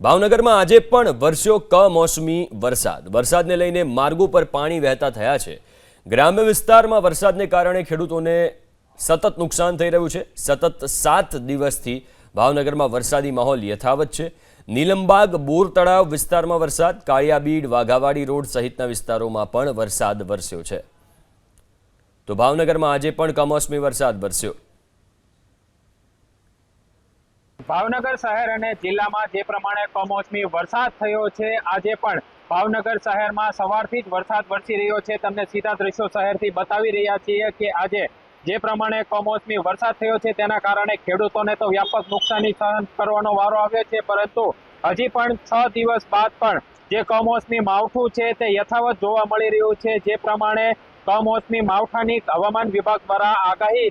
ભાવનગરમાં આજે પણ વરસ્યો કમોસમી વરસાદ. વરસાદને લઈને માર્ગો પર પાણી વહેતા થયા છે. ગ્રામ્ય વિસ્તારમાં વરસાદને કારણે ખેડૂતોને સતત નુકસાન થઈ રહ્યું છે. સતત સાત દિવસથી ભાવનગરમાં વરસાદી માહોલ યથાવત છે. નીલમબાગ બોર તળાવ વિસ્તારમાં વરસાદ. કાળિયાબીડ, વાઘાવાડી રોડ સહિતના વિસ્તારોમાં પણ વરસાદ વરસ્યો છે. તો ભાવનગરમાં આજે પણ કમોસમી વરસાદ વરસ્યો. ભાવનગર શહેર અને જિલ્લામાં જે પ્રમાણે કમોસમી વરસાદ થયો છે, આજે પણ ભાવનગર શહેરમાં સવારથી જ વરસાદ વરસી રહ્યો છે. તમને સીધા દ્રશ્યો શહેરથી બતાવી રહ્યા છીએ કે આજે જે પ્રમાણે કમોસમી વરસાદ થયો છે, તેના કારણે ખેડૂતોને તો વ્યાપક નુકસાની સહન કરવાનો વારો આવ્યો છે, પરંતુ હજી પણ છ દિવસ બાદ પણ જે કમોસમી માવઠું છે, તે યથાવત જોવા મળી રહ્યું છે. જે પ્રમાણે કમોસમી માવઠાની હવામાન વિભાગ દ્વારા આગાહી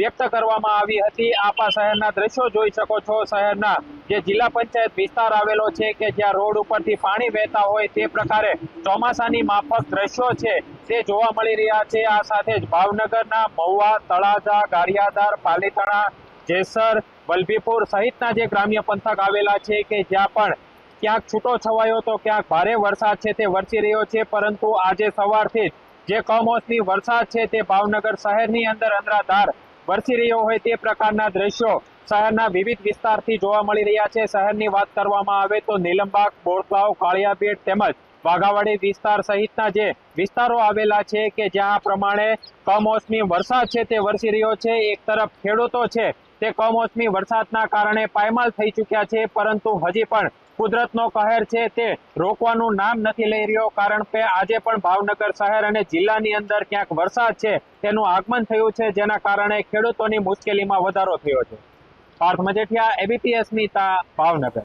વ્યક્ત કરવામાં આવી હતી. આપા શહેરના દ્રશ્યો જોઈ શકો છો. શહેરના જે જિલ્લા પંચાયત વિસ્તાર આવેલો છે કે જ્યાં રોડ ઉપરથી પાણી વહેતા હોય તે પ્રકારે ચોમાસાની માફક દ્રશ્યો છે તે જોવા મળી રહ્યા છે. આ સાથે જ ભાવનગરના મહુવા, તળાજા ગારિયાદાર પાલીતાણા, જેસર, વલભીપુર સહિતના જે ગ્રામ્ય પંથક આવેલા છે કે જ્યાં પણ ક્યાંક છૂટો છવાયો તો ક્યાંક ભારે વરસાદ છે તે વરસી રહ્યો છે. પરંતુ આજે સવારથી જ જે કમોસમી વરસાદ છે તે ભાવનગર શહેરની અંદર અંદરાધાર વરસી રહ્યો હોય તે પ્રકારના દ્રશ્યો શહેરના વિવિધ વિસ્તારથી જોવા મળી રહ્યા છે. શહેરની વાત કરવામાં આવે તો નીલમબાગ બોરતલાવ કાળિયાબેટ તેમજ વાઘાવાડી વિસ્તાર સહિતના જે વિસ્તારો આવેલા છે કે જ્યાં પ્રમાણે કમોસમી વરસાદ છે તે વરસી રહ્યો છે. એક તરફ ખેડૂતો છે તે કમોસમી વરસાદના કારણે પાયમાલ થઈ ચૂક્યા છે, પરંતુ હજી પણ કુદરતનો કહેર છે તે રોકવાનું નામ નથી લઈ રહ્યો, કારણ કે આજે પણ ભાવનગર શહેર અને જિલ્લાની અંદર ક્યાંક વરસાદ છે તેનું આગમન થયું છે, જેના કારણે ખેડૂતોની મુશ્કેલીમાં વધારો થયો છે. પાર્થ મજેઠિયા એબીપી અસ્મિતા ભાવનગર.